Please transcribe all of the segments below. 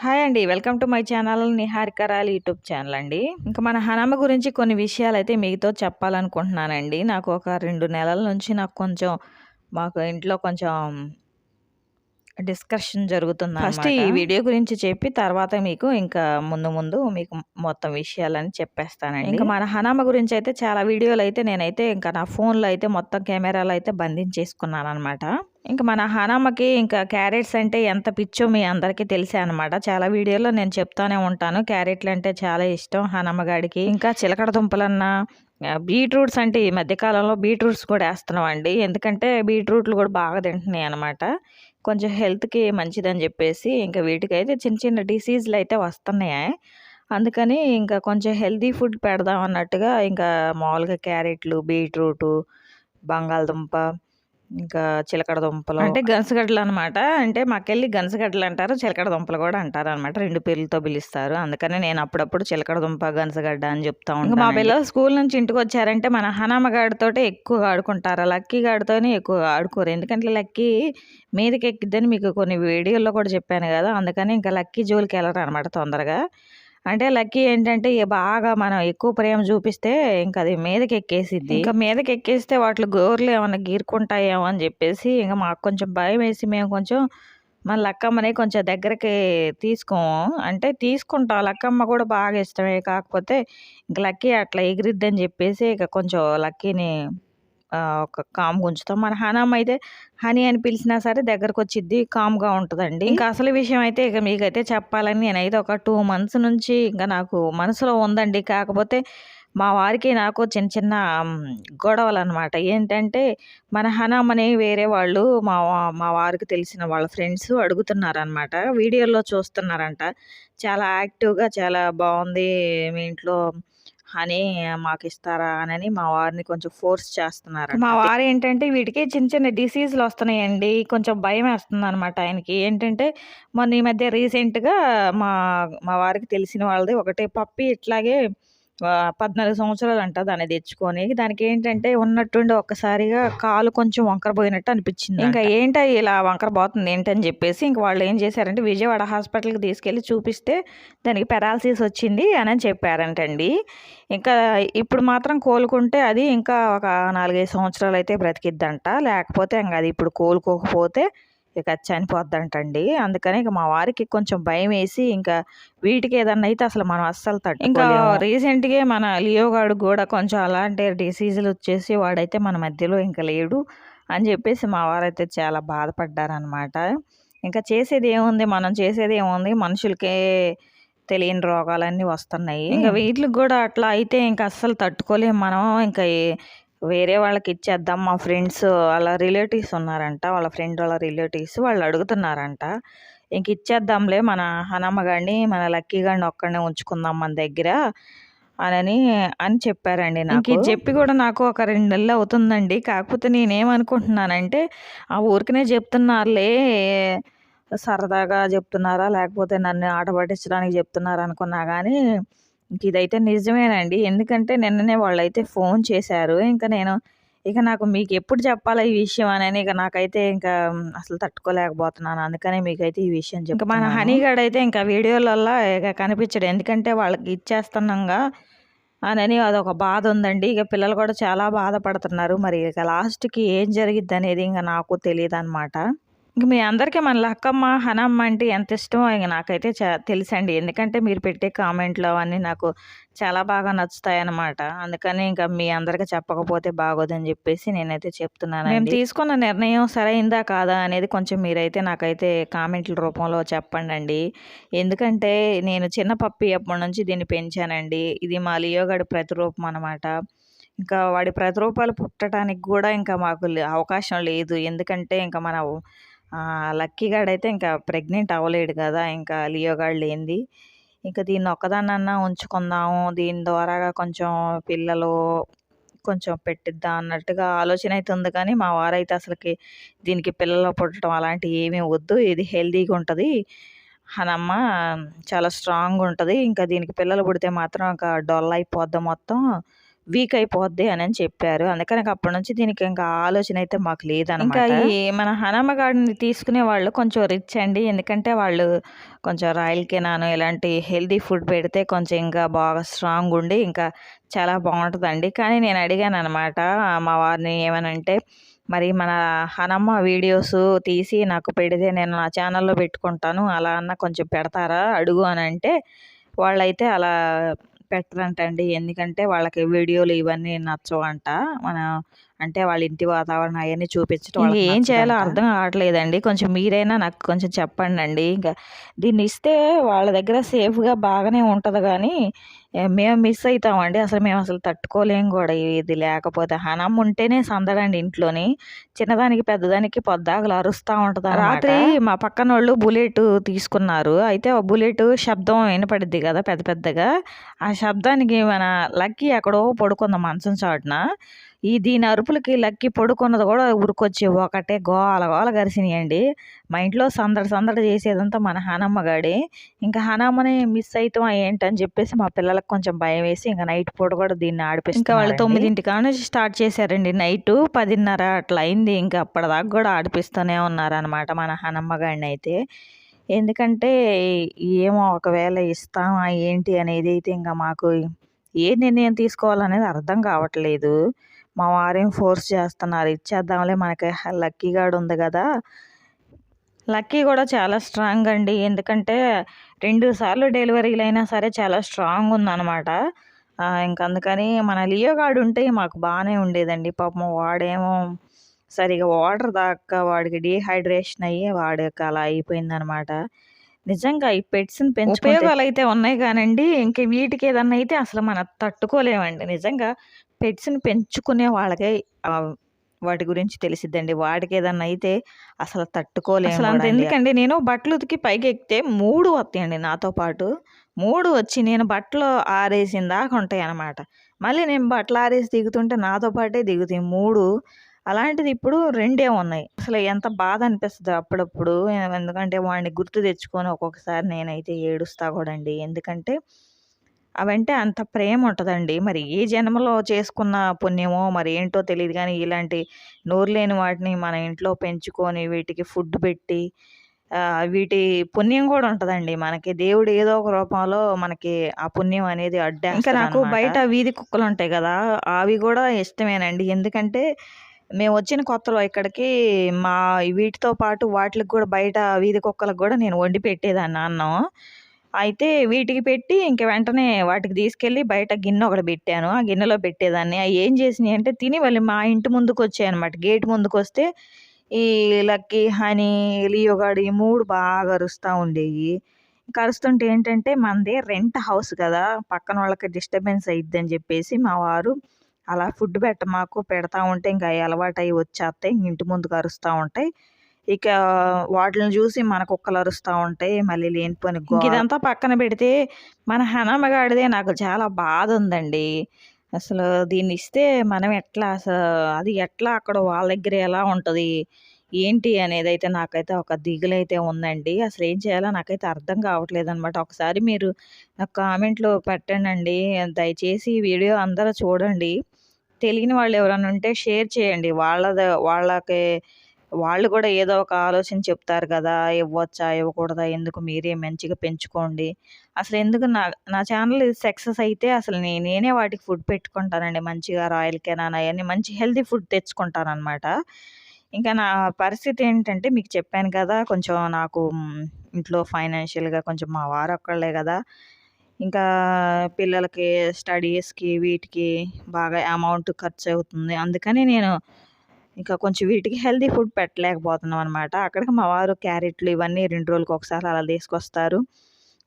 Hi అండి. Welcome to my channel నిహారికరాల్ YouTube channel అండి. ఇంకా మన హనమ్మ గురించి కొన్ని విషయాలు అయితే మీతో చెప్పాలనుకుంటున్నానండి. నాకు ఒక రెండు నెలల నుంచి నాకు కొంచెం మాకు ఇంట్లో కొంచెం డిస్కషన్ జరుగుతుంది ఫస్ట్ ఈ వీడియో గురించి చెప్పి తర్వాత మీకు ఇంకా ముందు ముందు మీకు మొత్తం విషయాలని చెప్పేస్తానండి. ఇంకా మన హనామ గురించి అయితే చాలా వీడియోలు అయితే నేనైతే ఇంకా నా ఫోన్లో అయితే మొత్తం కెమెరాలో అయితే బంధించేసుకున్నాను అనమాట ఇంకా మన హనామకి ఇంకా క్యారెట్స్ అంటే ఎంత పిచ్చో మీ అందరికీ తెలిసే అనమాట చాలా వీడియోలో నేను చెప్తానే ఉంటాను. క్యారెట్లు అంటే చాలా ఇష్టం హనమ్మగాడికి ఇంకా చిలకడ దుంపలన్నా బీట్రూట్స్ అంటే ఈ మధ్యకాలంలో బీట్రూట్స్ కూడా వేస్తున్నాం అండి ఎందుకంటే బీట్రూట్లు కూడా బాగా తింటున్నాయి అనమాట కొంచెం హెల్త్కి మంచిదని చెప్పేసి ఇంకా వీటికైతే చిన్న చిన్న డిసీజ్లు అయితే వస్తున్నాయి. అందుకని ఇంకా కొంచెం హెల్తీ ఫుడ్ పెడదాం అన్నట్టుగా ఇంకా మామూలుగా క్యారెట్లు బీట్రూటు బంగాళదుంప ఇంకా చిలకడ దుంపలు. అంటే గనసగడ్డలు అనమాట అంటే మాకెళ్ళి గనసగడ్డలు అంటారు చిలకడ దుంపలు కూడా అంటారు అనమాట రెండు పేర్లతో పిలుస్తారు. అందుకని నేను అప్పుడప్పుడు చిలకడ దుంప గనసగడ్డ అని చెప్తా ఉంటాను మా పిల్లలు స్కూల్ నుంచి ఇంటికి వచ్చారంటే మన హనామ గాడితో ఎక్కువగా ఆడుకుంటారు. లక్కీ గాడితోనే ఎక్కువగా ఆడుకోరు. ఎందుకంటే లక్కీ మీదకి ఎక్కిద్దని మీకు కొన్ని వీడియోల్లో కూడా చెప్పాను కదా. అందుకని ఇంకా లక్కీ జోలికి వెళ్ళరు అనమాట తొందరగా. అంటే లక్కీ ఏంటంటే బాగా మనం ఎక్కువ ప్రేమ చూపిస్తే ఇంకా అది మీదకి ఎక్కేసిద్ది ఇంకా మీదకి ఎక్కేస్తే వాటిలో గోర్లు ఏమైనా గీరుకుంటాయేమో అని చెప్పేసి ఇంకా మాకు కొంచెం భయం వేసి మేము కొంచెం మన లక్కమ్మని కొంచెం దగ్గరికి తీసుకోము. అంటే తీసుకుంటాం లక్కమ్మ కూడా బాగా ఇష్టమే. కాకపోతే ఇంక లక్కీ అట్లా ఎగిరిద్దని చెప్పేసి ఇక కొంచెం లక్కీని ఒక కామ్ ఉంచుతాం. మన హనామ్ అయితే హనీ అని పిలిచినా సరే దగ్గరకు వచ్చిద్ది కామ్గా ఉంటుందండి. ఇంకా అసలు విషయం అయితే ఇక మీకైతే చెప్పాలని నేనైతే ఒక టూ మంత్స్ నుంచి ఇంకా నాకు మనసులో ఉందండి. కాకపోతే మా వారికి నాకు చిన్న చిన్న గొడవలు అనమాట ఏంటంటే మన హనామని వేరే వాళ్ళు మా మా వారికి తెలిసిన వాళ్ళ ఫ్రెండ్స్ అడుగుతున్నారనమాట. వీడియోలో చూస్తున్నారంట. చాలా యాక్టివ్గా చాలా బాగుంది మీ ఇంట్లో అని మాకు ఇస్తారా అని మా వారిని కొంచెం ఫోర్స్ చేస్తున్నారు మా వారు ఏంటంటే వీటికి చిన్న చిన్న డిసీజులు వస్తున్నాయండి. కొంచెం భయం వేస్తుంది అనమాట ఆయనకి. ఏంటంటే మొన్న ఈ మధ్య రీసెంట్గా మా మా వారికి తెలిసిన వాళ్ళది ఒకటే. పప్పి ఇట్లాగే పద్నాలుగు సంవత్సరాలు అంట దాన్ని తెచ్చుకొని. దానికి ఏంటంటే ఉన్నట్టుండి ఒక్కసారిగా కాలు కొంచెం వంకర పోయినట్టు అనిపించింది ఇంకా ఏంట ఇలా వంకర పోతుంది ఏంటని చెప్పేసి ఇంక వాళ్ళు ఏం చేశారంటే విజయవాడ హాస్పిటల్కి తీసుకెళ్ళి చూపిస్తే దానికి పెరాలసిస్ వచ్చింది అని చెప్పారంటండి. ఇంకా ఇప్పుడు మాత్రం కోలుకుంటే అది ఇంకా ఒక నాలుగైదు సంవత్సరాలు అయితే బ్రతికిద్దంట. లేకపోతే ఇంకా అది ఇప్పుడు కోలుకోకపోతే ఇక చనిపోద్దంటండి. అందుకని ఇక మా వారికి కొంచెం భయం వేసి ఇంకా వీటికి ఏదన్నా అయితే అసలు మనం అస్సలు తట్టు ఇంకా రీసెంట్గా మన లియోగాడు కూడా కొంచెం అలాంటి డిసీజులు వచ్చేసి వాడైతే మన మధ్యలో ఇంకా లేడు అని చెప్పేసి మా వారైతే చాలా బాధపడ్డారనమాట ఇంకా చేసేది ఏముంది? మనం చేసేది ఏముంది? మనుషులకే తెలియని రోగాలన్నీ వస్తున్నాయి. ఇంకా వీటికి కూడా అట్లా అయితే ఇంకా అస్సలు తట్టుకోలేము మనం. ఇంకా వేరే వాళ్ళకి ఇచ్చేద్దాం. మా ఫ్రెండ్స్ వాళ్ళ రిలేటివ్స్ ఉన్నారంట. వాళ్ళ ఫ్రెండ్ వాళ్ళ రిలేటివ్స్ వాళ్ళు అడుగుతున్నారంట. ఇంక ఇచ్చేద్దాంలే మన హనమ్మ గారిని మన లక్కీ గారిని ఒక్కడనే ఉంచుకుందాం మన దగ్గర అని అని చెప్పారండి నాకు. చెప్పి కూడా నాకు ఒక రెండు నెలలు అవుతుందండి. కాకపోతే నేనేమనుకుంటున్నానంటే ఆ ఊరికనే చెప్తున్నారులే సరదాగా చెప్తున్నారా? లేకపోతే నన్ను ఆట పట్టించడానికి చెప్తున్నారా అనుకున్నా కానీ ఇంక ఇదైతే నిజమేనండి. ఎందుకంటే నిన్ననే వాళ్ళైతే ఫోన్ చేశారు. ఇంకా నేను ఇక నాకు మీకు ఎప్పుడు చెప్పాలి ఈ విషయం అని ఇక నాకైతే ఇంకా అసలు తట్టుకోలేకపోతున్నాను. అందుకనే మీకైతే ఈ విషయం ఇంకా మన హనీగాడ్ అయితే ఇంకా వీడియోలల్లో ఇక కనిపించడు. ఎందుకంటే వాళ్ళకి ఇచ్చేస్తున్నాగా అని అదొక బాధ ఉందండి. ఇక పిల్లలు కూడా చాలా బాధపడుతున్నారు. మరి ఇక లాస్ట్కి ఏం జరిగిద్ది అనేది ఇంకా నాకు తెలియదు అనమాట ఇంక మీ అందరికీ మన లక్కమ్మ హనమ్మ అంటే ఎంత ఇష్టమో ఇంక నాకైతే చ తెలుసండి. ఎందుకంటే మీరు పెట్టే కామెంట్లు అవన్నీ నాకు చాలా బాగా నచ్చుతాయి అనమాట అందుకని ఇంకా మీ అందరికీ చెప్పకపోతే బాగోదని చెప్పేసి నేనైతే చెప్తున్నాను మేము తీసుకున్న నిర్ణయం సరైందా కాదా అనేది కొంచెం మీరైతే నాకైతే కామెంట్ల రూపంలో చెప్పండి అండి ఎందుకంటే నేను చిన్న పప్పి అప్పటి నుంచి దీన్ని పెంచానండి. ఇది మా లియోగడి ప్రతిరూపం అనమాట ఇంకా వాడి ప్రతిరూపాలు పుట్టడానికి కూడా ఇంకా మాకు అవకాశం లేదు. ఎందుకంటే ఇంకా మన లక్కీ అయితే ఇంకా ప్రెగ్నెంట్ అవ్వలేడు కదా ఇంకా లియో గార్డ్ లేనిది ఇంకా దీన్ని ఒక్కదాన్నన్నా ఉంచుకుందాము దీని ద్వారాగా కొంచెం పిల్లలు కొంచెం పెట్టిద్దాం అన్నట్టుగా ఆలోచన అయితే ఉంది కానీ మా వారైతే అసలుకి దీనికి పిల్లలు పుట్టడం అలాంటివి ఏమీ వద్దు. ఇది హెల్తీగా ఉంటుంది. అనమ్మ చాలా స్ట్రాంగ్ ఉంటుంది. ఇంకా దీనికి పిల్లలు పుడితే మాత్రం ఒక డొల్ అయిపోద్ది మొత్తం. వీక్ అయిపోద్ది అని అని చెప్పారు. అందుకని అప్పటి నుంచి దీనికి ఇంకా ఆలోచన అయితే మాకు లేదనమాట. ఇంకా ఈ మన హనమ్మ గార్డెన్ తీసుకునే వాళ్ళు కొంచెం రిచ్ అండి. ఎందుకంటే వాళ్ళు కొంచెం రాయల్ కెనాను ఇలాంటి హెల్దీ ఫుడ్ పెడితే కొంచెం ఇంకా బాగా స్ట్రాంగ్ ఉండి ఇంకా చాలా బాగుంటుందండి. కానీ నేను అడిగాను అనమాట మా వారిని ఏమనంటే మరి మన హనమ్మ వీడియోస్ తీసి నాకు పెడితే నేను నా ఛానల్లో పెట్టుకుంటాను. అలా అన్న కొంచెం పెడతారా? అడుగు అని అంటే వాళ్ళైతే అలా పెట్టరంటండి. ఎందుకంటే వాళ్ళకి వీడియోలు ఇవన్నీ నచ్చవంట. మన అంటే వాళ్ళ ఇంటి వాతావరణం అవన్నీ చూపించడం ఏం చేయాలో అర్థం కావట్లేదండి. కొంచెం మీరైనా నాకు కొంచెం చెప్పండి అండి ఇంకా దీన్ని ఇస్తే వాళ్ళ దగ్గర సేఫ్గా బాగానే ఉంటుంది కానీ మేము మిస్ అవుతామండి అసలు మేము అసలు తట్టుకోలేము కూడా ఇది లేకపోతే. హనం ఉంటేనే సందడండి ఇంట్లోని. చిన్నదానికి పెద్దదానికి పొద్దాకులు అరుస్తూ ఉంటుంది రాత్రి మా పక్కన వాళ్ళు బుల్లెట్ తీసుకున్నారు. అయితే ఆ బుల్లెట్ శబ్దం వినపడిద్ది కదా పెద్ద పెద్దగా. ఆ శబ్దానికి మన లక్కీ ఎక్కడో పడుకుంది మంచం చాటున. ఈ దీని అరుపులకి లక్కి పడుకున్నది కూడా ఉరికొచ్చి ఒకటే గోల గోల గరిసినాయండి. మా ఇంట్లో సందడి సందడి చేసేదంతా మన హనమ్మగాడి ఇంకా హనమ్మని మిస్ అవుతాం ఏంటని చెప్పేసి మా పిల్లలకు కొంచెం భయం వేసి ఇంకా నైట్ పూట కూడా దీన్ని ఆడిపిస్తే ఇంకా వాళ్ళు తొమ్మిదింటి నుంచి స్టార్ట్ చేశారండి నైట్. పదిన్నర అట్లా అయింది. ఇంకా అప్పటిదాకా కూడా ఆడిపిస్తూనే ఉన్నారనమాట మన హనమ్మగాడిని అయితే. ఎందుకంటే ఏమో ఒకవేళ ఇస్తామా ఏంటి అనేది అయితే ఇంకా మాకు ఏ నిర్ణయం తీసుకోవాలనేది అర్థం కావట్లేదు. మా వారేం ఫోర్స్ చేస్తున్నారు. ఇచ్చేద్దాంలే మనకి. లక్కీ గార్డ్ ఉంది కదా. లక్కీ కూడా చాలా స్ట్రాంగ్ అండి. ఎందుకంటే రెండు సార్లు డెలివరీలు అయినా సరే చాలా స్ట్రాంగ్ ఉందన్నమాట. ఇంక అందుకని మన లియో గార్డ్ ఉంటే మాకు బాగానే ఉండేదండి. పాపం వాడేమో సరిగా వాటర్ దాకా వాడికి డీహైడ్రేషన్ అయ్యి వాడికి అలా అయిపోయిందనమాట నిజంగా ఈ పెట్స్ని పెంచు ఉపయోగాలు అయితే ఉన్నాయి కానండి. ఇంక వీటికి ఏదన్నా అయితే అసలు మనం తట్టుకోలేమండి. నిజంగా పెట్స్ని పెంచుకునే వాళ్ళకే వాటి గురించి తెలిసిద్దండి. వాటికి ఏదన్నా అయితే అసలు తట్టుకోలేదు అసలు అంత ఎందుకండి నేను బట్టలు ఉతికి పైకి ఎక్కితే మూడు వస్తాయండి నాతో పాటు. మూడు వచ్చి నేను బట్టలు ఆరేసిన దాకా ఉంటాయి అన్నమాట మళ్ళీ నేను బట్టలు ఆరేసి దిగుతుంటే నాతో పాటే దిగుతాయి మూడు. అలాంటిది ఇప్పుడు రెండే ఉన్నాయి. అసలు ఎంత బాధ అనిపిస్తుంది అప్పుడప్పుడు. ఎందుకంటే వాడిని గుర్తు తెచ్చుకొని ఒక్కొక్కసారి నేనైతే ఏడుస్తా కూడా అండి ఎందుకంటే అవంటే అంత ప్రేమ ఉంటుందండి మరి ఏ జన్మలో చేసుకున్న పుణ్యమో మరి ఏంటో తెలియదు కానీ ఇలాంటి నోరు లేని వాటిని మన ఇంట్లో పెంచుకొని వీటికి ఫుడ్ పెట్టి వీటి పుణ్యం కూడా ఉంటుందండి. మనకి దేవుడు ఏదో ఒక రూపంలో మనకి ఆ పుణ్యం అనేది అడ్డా ఇంకా నాకు బయట వీధి కుక్కలు ఉంటాయి కదా అవి కూడా ఇష్టమేనండి. ఎందుకంటే మేము వచ్చిన కొత్తలో ఇక్కడికి మా వీటితో పాటు వాటికి కూడా బయట వీధి కుక్కలకు కూడా నేను వండి పెట్టేదాన్ని అన్నం. అయితే వీటికి పెట్టి ఇంక వెంటనే వాటికి తీసుకెళ్ళి బయట గిన్నె ఒకటి పెట్టాను. ఆ గిన్నెలో పెట్టేదాన్ని. అవి ఏం చేసినాయి అంటే తిని వాళ్ళు మా ఇంటి ముందుకు వచ్చాయి అనమాట గేట్ ముందుకు వస్తే ఈ లక్కీ హనీ లియోగాడు ఈ మూడు బాగా అరుస్తూ ఉండేవి కరుస్తుంటే ఏంటంటే మనది రెంట్ హౌస్ కదా పక్కన వాళ్ళకి డిస్టర్బెన్స్ అయిద్దని చెప్పేసి మా వారు అలా ఫుడ్ పెట్ట మాకు పెడతా ఉంటే ఇంకా అలవాటు అయ్యి వచ్చేస్తాయి. ఇంటి ముందు కరుస్తూ ఉంటాయి. ఇక వాటిని చూసి మన కుక్కలు అరుస్తూ ఉంటాయి మళ్ళీ లేనిపోని ఇదంతా పక్కన పెడితే మన హనమగాడిదే నాకు చాలా బాధ ఉందండి అసలు దీన్ని ఇస్తే మనం ఎట్లా అసలు అది ఎట్లా అక్కడ వాళ్ళ దగ్గర ఎలా ఉంటుంది? ఏంటి అనేది అయితే నాకైతే ఒక దిగులైతే ఉందండి. అసలు ఏం చేయాలో నాకైతే అర్థం కావట్లేదు అనమాట ఒకసారి మీరు నాకు కామెంట్లో పెట్టండి దయచేసి ఈ వీడియో అందరూ చూడండి. తెలియని వాళ్ళు ఎవరైనా ఉంటే షేర్ చేయండి. వాళ్ళ వాళ్ళకి వాళ్ళు కూడా ఏదో ఒక ఆలోచన చెప్తారు కదా ఇవ్వచ్చా ఇవ్వకూడదా ఎందుకు మీరే మంచిగా పెంచుకోండి. అసలు ఎందుకు నా నా ఛానల్ సక్సెస్ అయితే అసలు నేనే వాటికి ఫుడ్ పెట్టుకుంటానండి మంచిగా రాయల్ కెనాన్ అవన్నీ మంచి హెల్తీ ఫుడ్ తెచ్చుకుంటాను ఇంకా నా పరిస్థితి ఏంటంటే మీకు చెప్పాను కదా కొంచెం నాకు ఇంట్లో ఫైనాన్షియల్గా కొంచెం మా వారు ఒక్కళ్ళే కదా. ఇంకా పిల్లలకి స్టడీస్కి వీటికి బాగా అమౌంట్ ఖర్చు అవుతుంది. అందుకని నేను ఇంకా కొంచెం వీటికి హెల్తీ ఫుడ్ పెట్టలేకపోతున్నాం అనమాట అక్కడికి మా వారు క్యారెట్లు ఇవన్నీ రెండు రోజులకు ఒకసారి అలా తీసుకొస్తారు.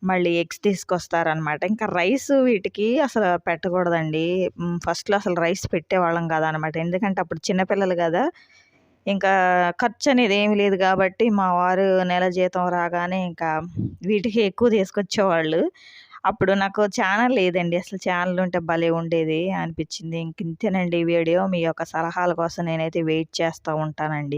మళ్ళీ ఎగ్స్ తీసుకొస్తారనమాట ఇంకా రైస్ వీటికి అసలు పెట్టకూడదండి. ఫస్ట్లో అసలు రైస్ పెట్టేవాళ్ళం కదా ఎందుకంటే అప్పుడు చిన్నపిల్లలు కదా. ఇంకా ఖర్చు అనేది ఏమి లేదు కాబట్టి మా వారు నెల జీతం రాగానే ఇంకా వీటికి ఎక్కువ తీసుకొచ్చేవాళ్ళు. అప్పుడు నాకు ఛానల్ లేదండి. అసలు ఛానల్ ఉంటే భలే ఉండేది అనిపించింది. ఇంక ఇంతేనండి వీడియో. మీ యొక్క సలహాల కోసం నేనైతే వెయిట్ చేస్తూ ఉంటానండి.